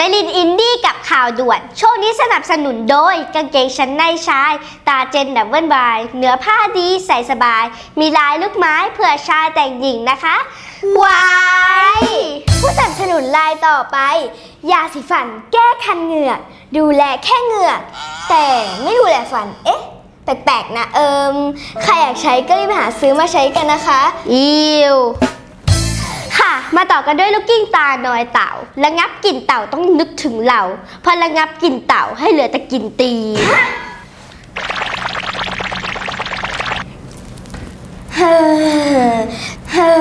นลินอินดี้กับข่าวด่วน ช่วงนี้สนับสนุนโดยกางเกงชั้นในชาย ตาเจนดับเบิลบายเนื้อผ้าดีใส่สบาย มีลายลูกไม้เผื่อชายแต่งหญิงนะคะวายผู้สนับสนุนรายต่อไป ยาสีฟันแก้คันเหงือก ดูแลแค่เหงือก แต่ไม่ดูแลฟัน เอ๊ะแปลกๆนะเอิมใครอยากใช้ก็รีบหาซื้อมาใช้กันนะคะ อิว ค่ะ มาต่อกันด้วยลูกกิ้งตานอยเต่า ระงับกลิ่นเต่าต้องนึกถึงเรา พอระงับกลิ่นเต่าให้เหลือแต่กลิ่นตีนเฮ้อเฮ้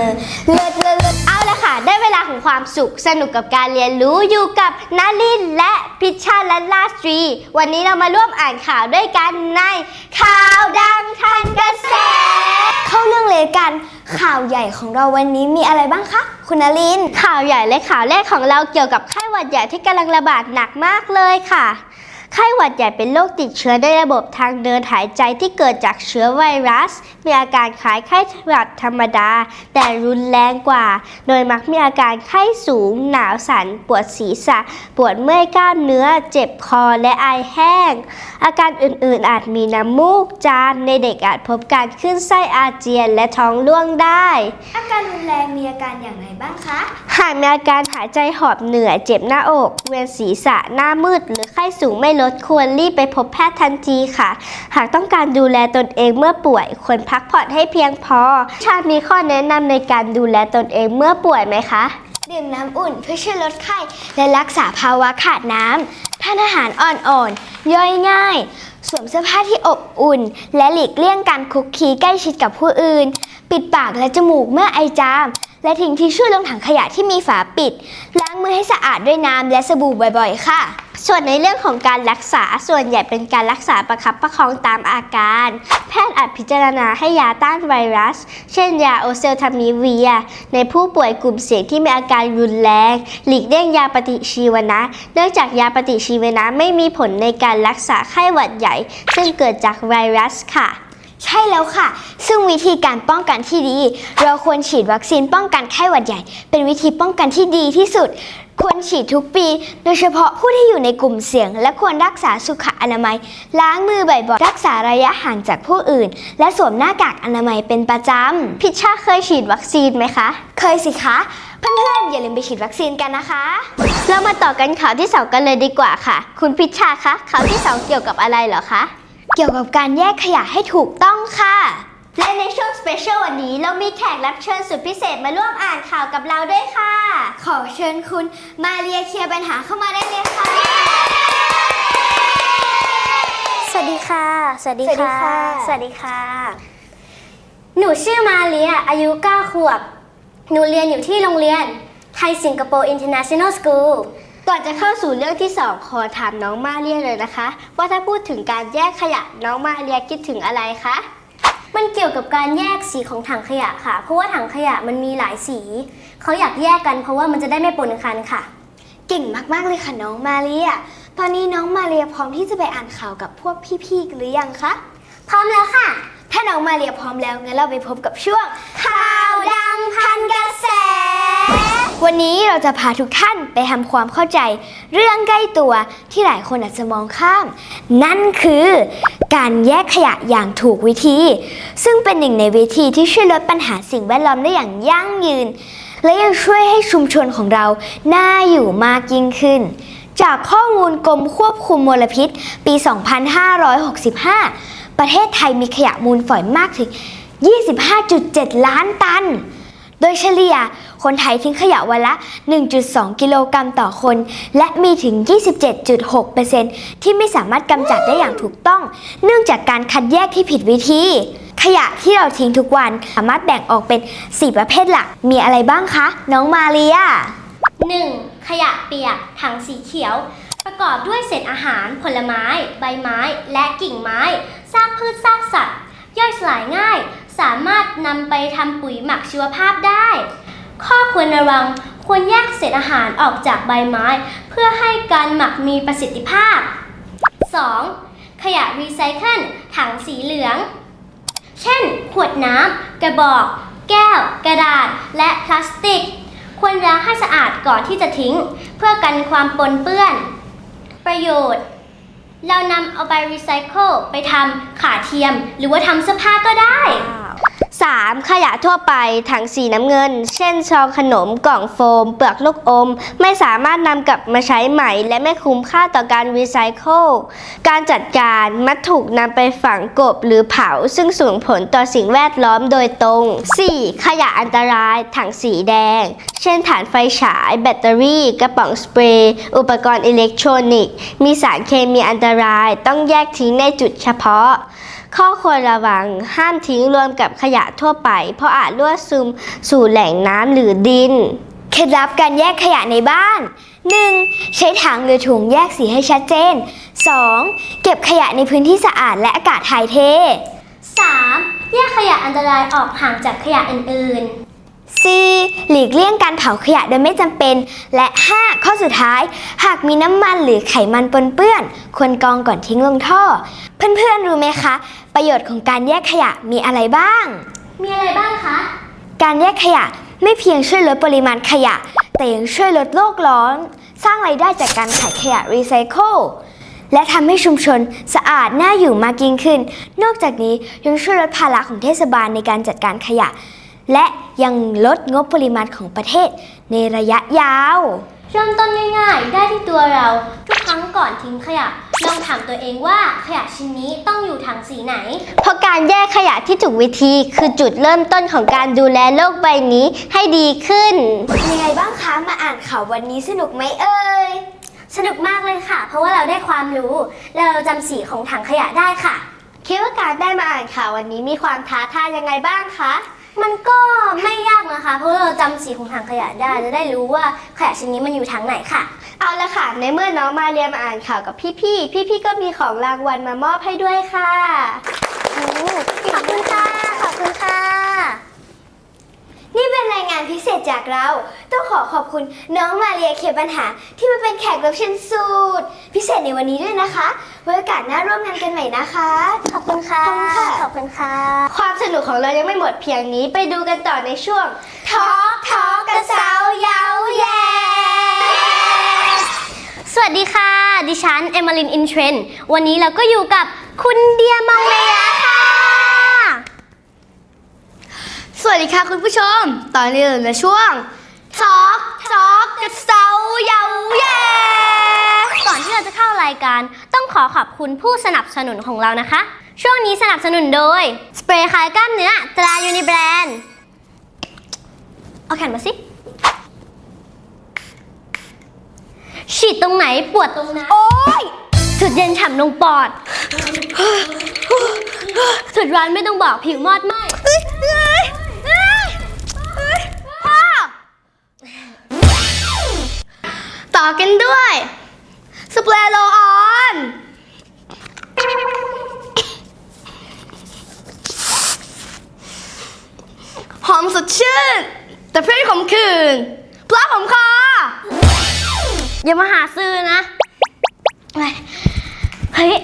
อเลิศเลิศเลิศเอาละค่ะ ได้เวลาของความสุขสนุกกับการเรียนรู้อยู่กับนาลินและพิชชาและลาสตรี วันนี้เรามาร่วมอ่านข่าวด้วยกันในข่าวดังทันกระแส เข้าเรื่องเลยกัน ข่าวใหญ่ของเราวันนี้มีอะไรบ้างคะคุณนลินข่าวใหญ่และข่าวแรกของเราเกี่ยวกับไข้หวัดใหญ่ที่กำลังระบาดหนักมากเลยค่ะ ไข้หวัดใหญ่เป็นโรคติดเชื้อในระบบทางเดินหายใจที่เกิดจากเชื้อไวรัส มีอาการคล้ายไข้หวัดธรรมดา แต่รุนแรงกว่า โดยมักมีอาการไข้สูง หนาวสัน่นปวดศีรษะ ปวดเมื่อยกล้ามเนื้อ เจ็บคอและไอแห้ง อาการอื่นๆอาจมีน้ำมูกจามในเด็กอาจพบการขึ้นไส้อาเจียนและท้องร่วงได้ อาการรุนแรงมีอาการอย่างไรบ้างคะหากมีอาการหายใจหอบเหนื่อยเจ็บหน้าอก เวียนศีรษะหน้ามืด หรือไข้สูงไม่ลดควรรีบไปพบแพทย์ทันทีค่ะ หากต้องการดูแลตนเองเมื่อป่วย ควรพักผ่อนให้เพียงพอ ชาติมีข้อแนะนำในการดูแลตนเองเมื่อป่วยไหมคะดื่มน้ำอุ่นเพื่อช่วยลดไข้ และรักษาภาวะขาดน้ำทานอาหารอ่อนๆ ย่อยง่าย สวมเสื้อผ้าที่อบอุ่น และหลีกเลี่ยงการคุกคีใกล้ชิดกับผู้อื่น ปิดปากและจมูกเมื่อไอจาม และทิ้งทิชชู่ลงถังขยะที่มีฝาปิด ล้างมือให้สะอาดด้วยน้ำและสบู่บ่อยๆ ค่ะ ส่วนในเรื่องของการรักษาส่วนใหญ่เป็นการรักษาประคับประคองตามอาการ แพทย์อาจพิจารณาให้ยาต้านไวรัส เช่นยาโอเซลทามิเวีย ในผู้ป่วยกลุ่มเสี่ยงที่มีอาการรุนแรง หลีกเลี่ยงยาปฏิชีวนะ เนื่องจากยาปฏิชีวนะไม่มีผลในการรักษาไข้หวัดใหญ่ ซึ่งเกิดจากไวรัสค่ะใช่แล้วค่ะ ซึ่งวิธีการป้องกันที่ดี เราควรฉีดวัคซีนป้องกันไข้หวัดใหญ่ เป็นวิธีป้องกันที่ดีที่สุด ควรฉีดทุกปี โดยเฉพาะผู้ที่อยู่ในกลุ่มเสี่ยง และควรรักษาสุขอนามัย ล้างมือบ่อยๆ รักษาระยะห่างจากผู้อื่น และสวมหน้ากากอนามัยเป็นประจำ พิชชาเคยฉีดวัคซีนไหมคะ เคยสิคะ เพื่อนๆ อย่าลืมไปฉีดวัคซีนกันนะคะ เรามาต่อกันข่าวที่สองกันเลยดีกว่าค่ะ คุณพิชชาคะ ข่าวที่สองเกี่ยวกับอะไรเหรอคะ เกี่ยวกับการแยกขยะให้ถูกต้องค่ะ และในช่วงสเปเชียลวันนี้เรามีแขกรับเชิญสุดพิเศษมาร่วมอ่านข่าวกับเราด้วยค่ะ ขอเชิญคุณมาเรียเคลียร์ปัญหาเข้ามาได้เลยค่ะ สวัสดีค่ะ สวัสดีสวัสดีค่ะ สวัสดีค่ะ หนูชื่อมาเลีย อายุ9ขวบ หนูเรียนอยู่ที่โรงเรียนไทยสิงคโปร์ International School ก่อนจะเข้าสู่เรื่องที่สองขอถามน้องมาเรียเลยนะคะ ว่าถ้าพูดถึงการแยกขยะน้องมาเรียคิดถึงอะไรคะ มันเกี่ยวกับการแยกสีของถังขยะค่ะ เพราะว่าถังขยะมันมีหลายสี เขาอยากแยกกันเพราะว่ามันจะได้ไม่ปนกันค่ะ เก่งมากๆเลยค่ะน้องมาเรีย ตอนนี้น้องมาเรียพร้อมที่จะไปอ่านข่าวกับพวกพี่ๆหรือยังคะ พร้อมแล้วค่ะ ถ้าน้องมาเรียพร้อมแล้วงั้นเราไปพบกับช่วงข่าวดังพันกระแส วันนี้เราจะพาทุกท่านไปทำความเข้าใจ เรื่องใกล้ตัวที่หลายคนอาจจะมองข้าม นั่นคือ การแยกขยะอย่างถูกวิธี ซึ่งเป็นหนึ่งในวิธีที่ช่วยลดปัญหาสิ่งแวดล้อมได้อย่างยั่งยืน และยังช่วยให้ชุมชนของเราน่าอยู่มากยิ่งขึ้น จากข้อมูลกรมควบคุมมลพิษ ปี 2565 ประเทศไทยมีขยะมูลฝอยมากถึง 25.7 ล้านตัน โดยเฉลี่ย คนไทยทิ้งขยะวันละ 1.2 กิโลกรัมต่อคน และมีถึง 27.6%ที่ไม่สามารถกำจัดได้อย่างถูกต้อง เนื่องจากการคัดแยกที่ผิดวิธี ขยะที่เราทิ้งทุกวันสามารถแบ่งออกเป็น 4 ประเภทหลัก มีอะไรบ้างคะ น้องมาเรีย 1. ขยะเปียก ถังสีเขียว ประกอบด้วยเศษอาหาร ผลไม้ ใบไม้ และกิ่งไม้ ซากพืชซากสัตว์ ย่อยสลายง่าย สามารถนำไปทำปุ๋ยหมักชีวภาพได้ ข้อควรระวังควรแยกเศษอาหารออกจากใบไม้ เพื่อให้การหมักมีประสิทธิภาพ 2. ขยะรีไซเคิลถังสีเหลือง เช่น ขวดน้ำ กระบอก แก้ว กระดาษ และพลาสติก ควรล้างให้สะอาดก่อนที่จะทิ้ง เพื่อกันความปนเปื้อน ประโยชน์ เรานำเอาไปรีไซเคิลไปทำขาเทียม หรือว่าทำเสื้อผ้าก็ได้ 3. ขยะทั่วไปถังสีน้ำเงิน เช่นซองขนมกล่องโฟม เปลือกลูกอม ไม่สามารถนำกลับมาใช้ใหม่ และไม่คุ้มค่าต่อการรีไซเคิลการจัดการมักถูกนำไปฝังกบหรือเผา ซึ่งส่งผลต่อสิ่งแวดล้อมโดยตรง 4. ขยะอันตรายถังสีแดง เช่นถ่านไฟฉาย แบตเตอรี่ กระป๋องสเปรย์ อุปกรณ์อิเล็กทรอนิกส์ มีสารเคมีอันตรายต้องแยกทิ้งในจุดเฉพาะ ข้อควรระวังห้ามทิ้งรวมกับขยะทั่วไป เพราะอาจรั่วซึมสู่แหล่งน้ำหรือดิน เคล็ดลับการแยกขยะในบ้าน 1. ใช้ถังหรือถุงแยกสีให้ชัดเจน 2. เก็บขยะในพื้นที่สะอาดและอากาศถ่ายเท 3. แยกขยะอันตรายออกห่างจากขยะอื่น C หลีกเลี่ยงการเผาขยะโดยไม่จำเป็น และ 5 ข้อสุดท้าย หากมีน้ำมันหรือไขมันปนเปื้อน ควรกรองก่อนทิ้งลงท่อ เพื่อนๆ รู้ไหมคะ ประโยชน์ของการแยกขยะมีอะไรบ้างๆมีอะไรบ้างคะ การแยกขยะไม่เพียงช่วยลดปริมาณขยะ แต่ยังช่วยลดโลกร้อน สร้างไรายได้จากการขายขยะรีไซเคิลและทำให้ชุมชนสะอาดน่าอยู่มากยิ่งขึ้น นอกจากนี้ยังช่วยลดภาระของเทศบาลในการจัดการขยะ และยังลดงบปริมาณของประเทศในระยะยาว เริ่มต้นง่ายๆ ได้ที่ตัวเรา ทุกครั้งก่อนทิ้งขยะลองถามตัวเองว่าขยะชิ้นนี้ต้องอยู่ถังสีไหน เพราะการแยกขยะที่ถูกวิธีคือจุดเริ่มต้นของการดูแลโลกใบนี้ให้ดีขึ้นยังไงบ้างคะ มาอ่านข่าววันนี้สนุกไหมเอ่ย สนุกมากเลยค่ะ เพราะว่าเราได้ความรู้และเราจำสีของถังขยะได้ค่ะ คิดว่าการได้มาอ่านข่าววันนี้มีความท้าทายยังไงบ้างคะ มันก็ไม่ยากนะคะ เพราะว่าเราจำสีของถังขยะได้จะได้รู้ว่าขยะชิ้นนี้มันอยู่ถังไหนค่ะ เอาละค่ะ ในเมื่อน้องมาเรียนมาอ่านข่าวกับพี่ๆ พี่ๆ ก็มีของรางวัลมามอบให้ด้วยค่ะ ขอบคุณค่ะ ขอบคุณค่ะ นี่เป็นรายงาน พิเศษจากเรา ต้องขอขอบคุณน้องมาเรียเขียนปัญหา ที่มาเป็นแขกรับเชิญสูตร พิเศษในวันนี้ด้วยนะคะไว้โอกาสหน้าร่วมงานกันใหม่นะคะ ขอบคุณค่ะ ขอบคุณค่ะขอบคุณค่ะความสนุกของเรายังไม่หมดเพียงนี้ไปดูกันต่อในช่วงทอทอกระเซาเย้าแย่สวัสดีค่ะ ดิฉัน เอมิลิน อินเทรน วันนี้เราก็อยู่กับคุณเดียมังเลียค่ะ สวัสดีค่ะคุณผู้ชม ตอนนี้เราในช่วงทอกทอกกระเซาเยาแย่ก่อนที่เราจะเข้ารายการต้องขอขอบคุณผู้สนับสนุนของเรานะคะ ช่วงนี้สนับสนุนโดย สเปรย์คลายกล้ามเนื้อตรายูนิแบรนด์เอาแขนมาสิ ฉีดตรงไหนปวดตรงนั้นโอ๊ยสุดเย็นฉ่ำลงปอด สุดร้อนไม่ต้องบอกผิวมอดไหม ต่อกันด้วยสเปรย์โรลออนหอมสดชื่น แต่เพื่อนขมขื่นปลาผมคออย่ามาหาซื้อนะ เฮ้ย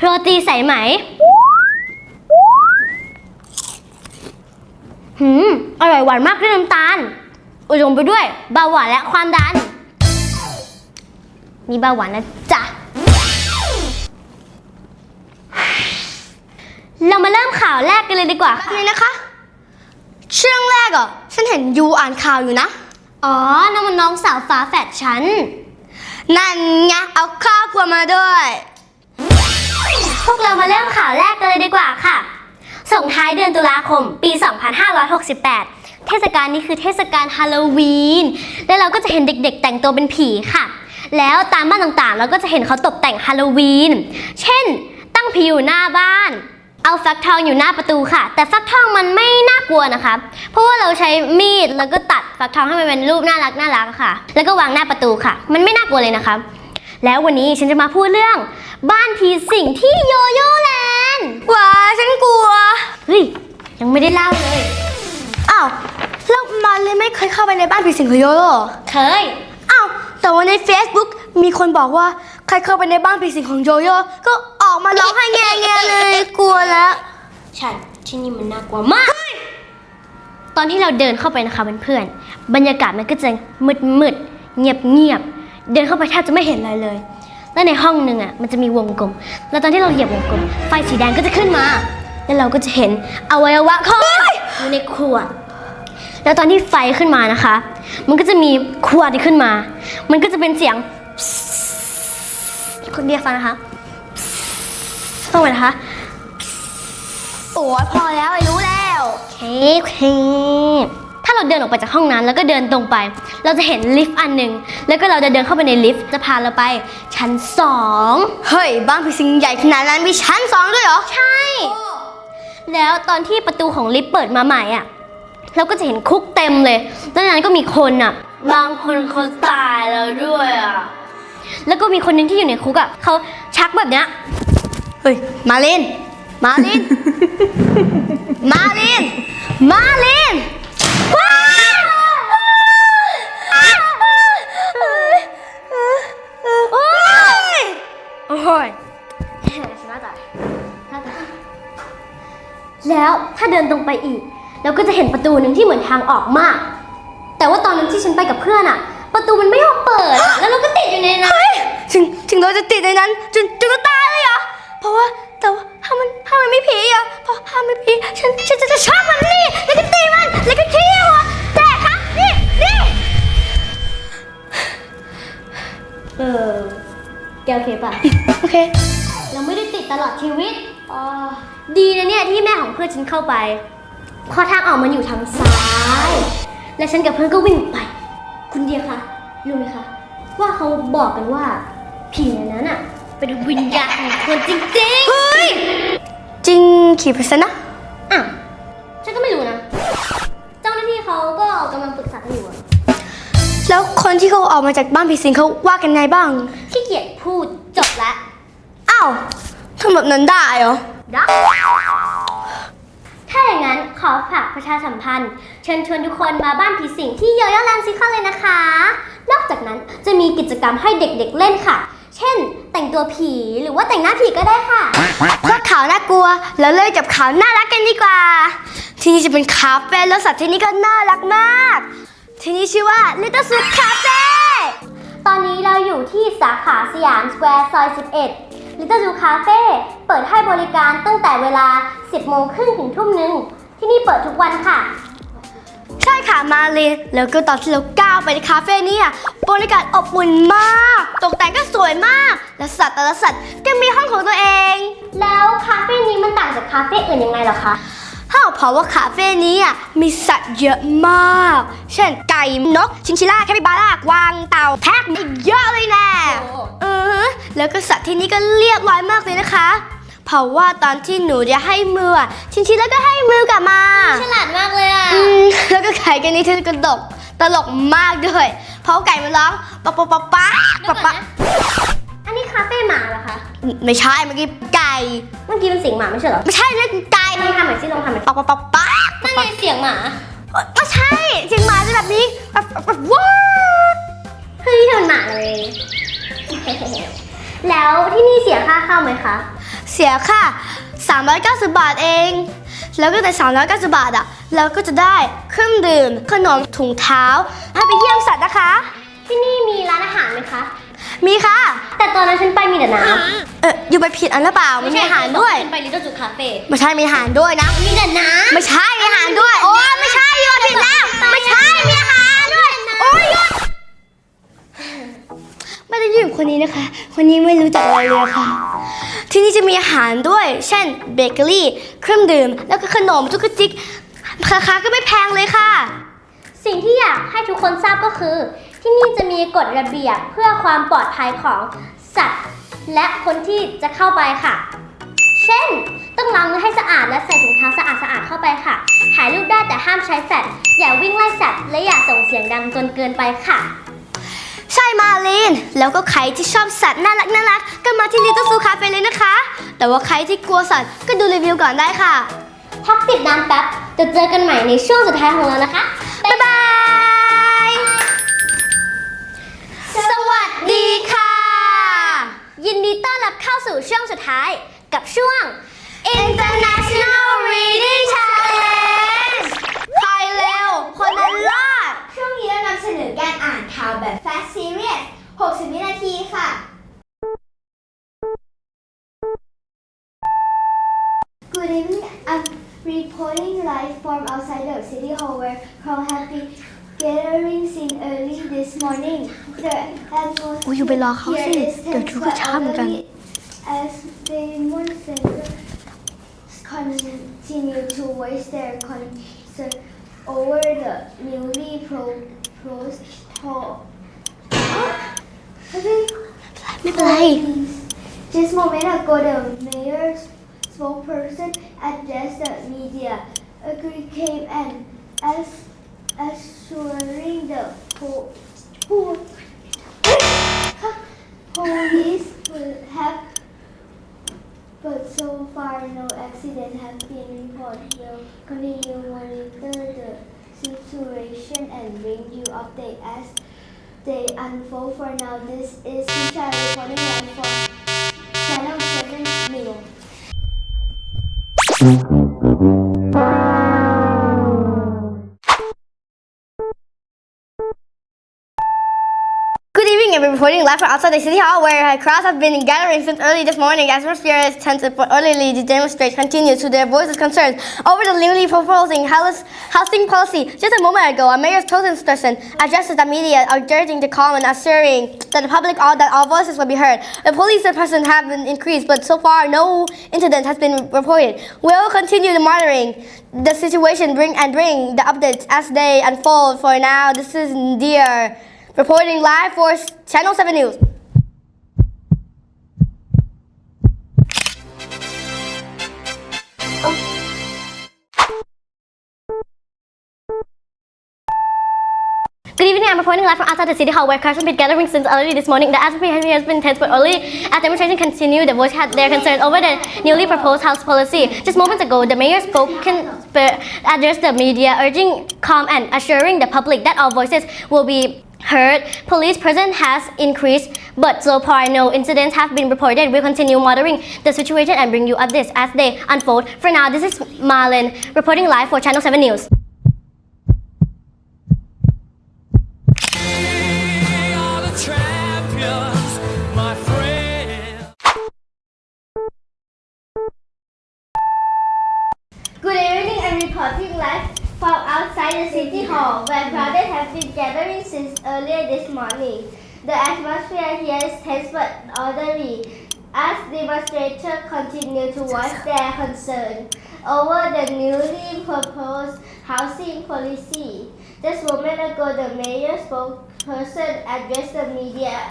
โรตีใสายไหมหืม อร่อยหวานมากด้วยน้ำตาล อุดมไปด้วยเบาหวานและความดัน มีเบาหวานนะจ๊ะ เรามาเริ่มข่าวแรกกันเลยดีกว่าค่ะ นี่นะคะช่วงแรกอะ ฉันเห็นยูอ่านข่าวอยู่นะ อ๋อน้องมันน้องสาวฝาแฝดฉัน นั่นไงเอาครอบครัวมาด้วย พวกเรามาเริ่มข่าวแรกกันเลยดีกว่าค่ะ ส่งท้ายเดือนตุลาคม ปี 2568 เทศกาลนี้คือเทศกาลฮาโลวีน และเราก็จะเห็นเด็กๆ แต่งตัวเป็นผีค่ะ แล้วตามบ้านต่างๆ เราก็จะเห็นเขาตกแต่งฮาโลวีน เช่น ตั้งผีอยู่หน้าบ้าน เอาฟักทองอยู่หน้าประตูค่ะ แต่ฟักทองมันไม่น่ากลัวนะคะ เพราะว่าเราใช้มีดแล้วก็ตัดฟักทองให้มันเป็นรูปน่ารักน่ารักๆค่ะ แล้วก็วางหน้าประตูค่ะ มันไม่น่ากลัวเลยนะคะ แล้ววันนี้ฉันจะมาพูดเรื่อง บ้านผีสิงที่โยโย่แลนด์ว้าฉันกลัว เฮ้ยยังไม่ได้เล่าเลย อ้าวแล้วมันเลยไม่เคยเข้าไปในบ้านผีสิงของโยโย่เหรอเคยอ้าว แต่ว่าใน Facebook มีคนบอกว่า ใครเข้าไปในบ้านผีสิงของโยโย่ก็ออกมาร้องไห้แง่ๆเลยกลัวแล้วใช่ที่นี่มันน่ากลัวมาก ตอนที่เราเดินเข้าไปนะคะเพื่อนๆบรรยากาศมันก็จะมืดมืดๆเงียบเงียบๆเดินเข้าไปแทบจะไม่เห็นอะไรเลย แล้วในห้องหนึ่งอะมันจะมีวงกลม แล้วตอนที่เราเหยียบวงกลม ไฟสีแดงก็จะขึ้นมา แล้วเราก็จะเห็นอวัยวะของอยู่ในขวดแล้วตอนที่ไฟขึ้นมานะคะ มันก็จะมีขวดที่ขึ้นมา มันก็จะเป็นเสียงคนเดียวฟังนะคะฟังไปนะคะ โอ้ยพอแล้วไอ้รู้แล้วโอเคโอเคถ้าเราเดินออกไปจากห้องนั้น แล้วก็เดินตรงไป เราจะเห็นลิฟต์อันหนึ่งแล้วก็เราจะเดินเข้าไปในลิฟต์จะพาเราไป ชั้นสองเฮ้ยบ้านผีสิงใหญ่ขนาดนั้นมีชั้นสองด้วยเหรอ ใช่ แล้วตอนที่ประตูของลิฟต์เปิดมาใหม่อะ เราก็จะเห็นคุกเต็มเลยแล้วในนั้นก็มีคนอะ บางคนเขาตายแล้วด้วยอะ แล้วก็มีคนหนึงที่อยู่ในคุกอะเขาชักแบบเนี้ย เฮ้ย มาลิน มาลิน มาลิน มาลินว้าวโอ้ยโอ้ยหน้าตาหน้าตาแล้วถ้าเดินตรงไปอีก เราก็จะเห็นประตูหนึ่งที่เหมือนทางออกมาก แต่ว่าตอนนั้นที่ฉันไปกับเพื่อนอะประตูมันไม่ยอมเปิดแล้วเราก็ติดอยู่ในนั้นเฮ้ยถึงถึงเราจะติดในนั้นจนจนเราตายเลยเหรอ เพราะว่าแต่ว่าถ้ามันถ้ามันไม่ผีอะเพราะถ้ามันผีฉันฉันจะจะชอบมันนี่แล้วก็ตีมันแล้วก็ขี้หัวแต่ครับนี่นี่เออแกโอเคปะ โอเค เราไม่ได้ติดตลอดชีวิตอ๋อดีนะเนี่ยที่แม่ของเพื่อนฉันเข้าไป เพราะทางออกมันอยู่ทางซ้าย และฉันกับเพื่อนก็วิ่งไป คุณเดียคะรู้ไหมคะว่าเขาบอกกันว่าผีในนั้นอะเป็นวิญญาณของคนจริงเฮ้ย จริงกี่เปอร์เซ็นต์นะๆอะฉันก็ไม่รู้นะ เจ้าหน้าที่เขาก็กำลังปรึกษากันอยู่อะแล้วคนที่เขาออกมาจากบ้านผีสิงเขาว่ากันไงบ้าง ขี้เกียจพูดจบละอ้าวทำแบบนั้นได้เหรอ ได้ ถ้าอย่างนั้นขอฝากประชาสัมพันธ์ เชิญชวนทุกคนมาบ้านผีสิงที่เยอยาแลนด์ซิคอนเลยนะคะ นอกจากนั้นจะมีกิจกรรมให้เด็กๆเล่นค่ะ เช่น แต่งตัวผีหรือว่าแต่งหน้าผีก็ได้ค่ะเพราข่าวน่ากลัว แล้วเลิกกับข่าวน่ารักกันดีกว่า ที่นี่จะเป็นคาเฟ่แล้วสัตว์ที่นี่ก็น่ารักมาก ที่นี่ชื่อว่า Little Soup Cafe ตอนนี้เราอยู่ที่สาขาสยามสแควร์ซอย 11 Little Zoo Cafe เปิดให้บริการตั้งแต่เวลา 10 โมงครึ่งถึงทุ่มหนึ่งที่นี่เปิดทุกวันค่ะ ใช่ค่ะมาเลยแล้วก็ตอนที่เราก้าวไปในคาเฟ่เนี่ยบรรยากาศอบอุ่นมาก ตกแต่งก็สวยมาก และสัตว์แต่ละสัตว์ก็มีห้องของตัวเอง แล้วคาเฟ่นี้มันต่างจากคาเฟ่อื่นยังไงเหรอคะ ถ้าเพราะว่าคาเฟ่นี้อะมีสัตว์เยอะมาก เช่นไก่นก ชิงชิล่าแคปิบาร่ากวางเต่าแพะมีเยอะเลยแน่โอ้เออแล้วก็สัตว์ที่นี่ก็เรียบร้อยมากเลยนะคะ เพราะว่าตอนที่หนูจะให้มืออะชิงชิล่าก็ให้มือกลับมา ฉลาดมากเลยอะอืมแล้วก็ไก่กันนี้เธอกระดกตลกมากด้วย เพราะไก่มันร้องป๊าป๊าป๊าป๊าเดี๋ยวก่ป๊าอนนะอันนี้คาเฟ่หมาเหรอคะ ไม่ใช่เมื่อกี้ไก่เมื่อกี้เป็นเสียงหมาไม่ใช่เหรอไม่ใช่นั่นไก่ลองทำหน่อยสิลองทำหน่อยสิป๊าป๊าป๊าป๊านั่นไงเสียงหมาไม่ใช่เสียงหมาจะแบบนี้แบบแบบว้าเฮ้ยเธอมันหมาเลย แล้วที่นี่เสียค่าเข้าไหมคะ เสียค่ะ 390 บาทเอง แล้วก็ใน390 บาทอะเราก็จะได้เครื่องดื่มขนมถุงเท้าให้ไปเยี่ยมสัตว์นะคะ ที่นี่มีร้านอาหารไหมคะ มีค่ะ แต่ตอนนั้นฉันไปมีแต่น้ เอออยู่ไปผิดอันหรือเปล่าำมันมีอาหารด้วยฉันไปลิตเติ้ลจูคาเฟ่ไม่ใช่มีอาหารด้วยนะ มีแต่น้ไม่ใช่มีอาหารด้วย โอ้ยไม่ใช่อยู่ผิดแล้ว ไม่ใช่มีอาหารด้วยโอ้ยหยุดไม่ได้ยืมคนนี้นะคะ คนนี้ไม่รู้จักอะไรเลยค่ะ ที่นี่จะมีอาหารด้วย เช่นเบเกอรี่ เครื่องดื่ม แล้วก็ขนมจุกจิกราคาก็ไม่แพงเลยค่ะำสิ่งที่อยากให้ทุกคนทราบก็คือ ที่นี่จะมีกฎระเบียบเพื่อความปลอดภัยของสัตว์ และคนที่จะเข้าไปค่ะ เช่น ต้องล้างมือให้สะอาดและใส่ถุงเท้าสะอาดสะอาดๆเข้าไปค่ะ ถ่ายรูปได้แต่ห้ามใช้แฟลชอย่าวิ่งไล่สัตว์และอย่าส่งเสียงดังจนเกินไปค่ะ ใช่มาลีน แล้วก็ใครที่ชอบสัตว์น่ารักน่ารักก็มาที่ลิตเติ้ลซูคาเฟ่เลยนะคะ แต่ว่าใครที่กลัวสัตว์ก็ดูรีวิวก่อนได้ค่ะ พักติดน้ำแป๊บจะเจอกันใหม่ในช่วงสุดท้ายของเรานะคะ ยินดีต้อนรับเข้าสู่ช่วงสุดท้ายกับช่วง International Reading Challenge ใครเร็ว คนนั้นรอด ช่วงนี้เสนอการอ่านข่าวแบบ Fast Serious 60 วินาทีค่ะ Good evening. I'm reporting live from outside the city hall where crowd have been gathering since early this morning. The atmosphere อุ๊ยอยู่ไปรอเขาสิ here is เดี๋ยว tense ชุดก็ but ช้าเหมือนกัน orderly As demonstrators continue to voice their concern over the newly proposed toll. Okay. ไม่เป็นไร Just moment ago, the mayor's spokesperson addressed the media, agree came and as assuring the po- po- police will have, but so far no accident has been reported. We will continue monitor the situation and bring you update as they unfold. For now, this is Tisha reporting live from Channel 7 News. Reporting live from outside the city hall where crowds have been gathering since early this morning. Atmosphere is tense but orderly. The demonstrators continue to their voices concerns over the newly proposing housing policy. Just a moment ago, a mayor's spokesperson addressed the media, urging the calm and assuring that the public all that all voices will be heard. The police presence have been increased, but so far no incident has been reported. We'll continue monitoring the situation, bring and bring the updates as they unfold. For now, this is Dear reporting live for Channel 7 News. Good evening, I'm reporting live from outside the City Hall where crowds have been gathering since early this morning. The atmosphere here has been tense but early as demonstrations continue. The voice had their concerns over the newly proposed house policy. Just moments ago, the mayor spoke addressed the media, urging calm and assuring the public that all voices will be heard. Police presence has increased, but so far no incidents have been reported. We'll continue monitoring the situation and bring you updates as they unfold. For now, this is Marlon reporting live for Channel 7 News. Morning. The atmosphere here is tense but orderly as demonstrators continue to voice their concern over the newly proposed housing policy. Just a moment ago, the mayor spokesperson addressed the media,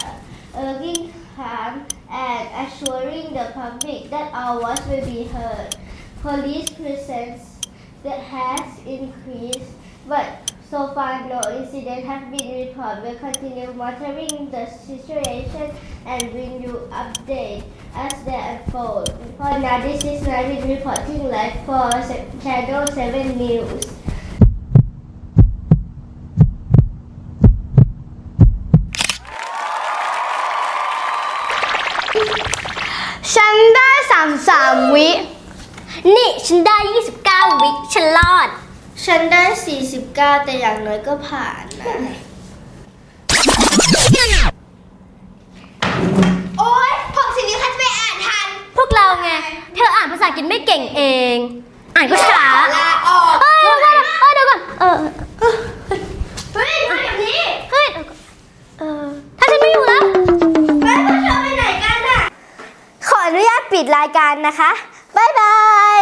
urging calm and assuring the public that our voices will be heard. Police presence that has increased, but so far no incident has been reported. We'll continue monitoring the situation and bring you updates as they unfold. For now, this is Navin reporting live for Se- Channel 7 News. ฉันได้33วิ นี่ฉันได้ 29 วิฉันรอด ฉันได้ 49 แต่อย่างน้อยก็ผ่านนะ โอ๊ย60วิคันไปอ่านทันพวกเราไง เธออ่านภาษาอังกฤษไม่เก่งเอง อ่านก็ช้า ลาออกเฮ้ยเดี๋ยวก่อนเออเดี๋ยวก่อน เออ เฮ้ยทำแบบนี้เฮ้ยเออ ถ้าฉันไม่อยู่แล้วเฮ้ยพวกเธอไปไหนกันน่ะ ขออนุญาตปิดรายการนะคะ บ๊ายบาย